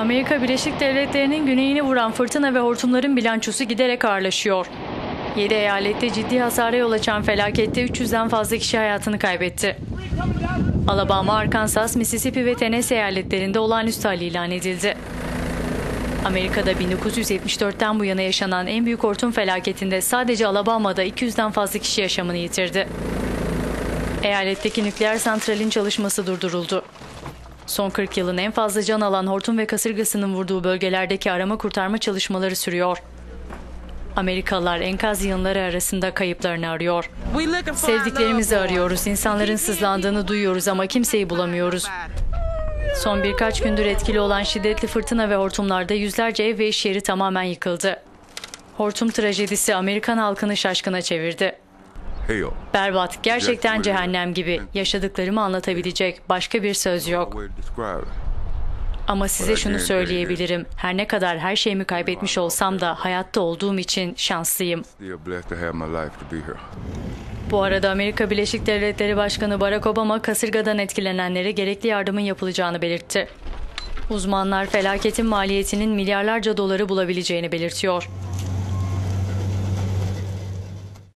Amerika Birleşik Devletleri'nin güneyini vuran fırtına ve hortumların bilançosu giderek ağırlaşıyor. 7 eyalette ciddi hasara yol açan felakette 300'den fazla kişi hayatını kaybetti. Alabama, Arkansas, Mississippi ve Tennessee eyaletlerinde olağanüstü hal ilan edildi. Amerika'da 1974'ten bu yana yaşanan en büyük hortum felaketinde sadece Alabama'da 200'den fazla kişi yaşamını yitirdi. Eyaletteki nükleer santralin çalışması durduruldu. Son 40 yılın en fazla can alan hortum ve kasırgasının vurduğu bölgelerdeki arama kurtarma çalışmaları sürüyor. Amerikalılar enkaz yığınları arasında kayıplarını arıyor. Sevdiklerimizi arıyoruz. İnsanların sızlandığını duyuyoruz ama kimseyi bulamıyoruz. Son birkaç gündür etkili olan şiddetli fırtına ve hortumlarda yüzlerce ev ve iş yeri tamamen yıkıldı. Hortum trajedisi Amerikan halkını şaşkına çevirdi. Berbat, gerçekten cehennem gibi. Yaşadıklarımı anlatabilecek başka bir söz yok. Ama size şunu söyleyebilirim. Her ne kadar her şeyimi kaybetmiş olsam da hayatta olduğum için şanslıyım. Bu arada Amerika Birleşik Devletleri Başkanı Barack Obama kasırgadan etkilenenlere gerekli yardımın yapılacağını belirtti. Uzmanlar felaketin maliyetinin milyarlarca doları bulabileceğini belirtiyor.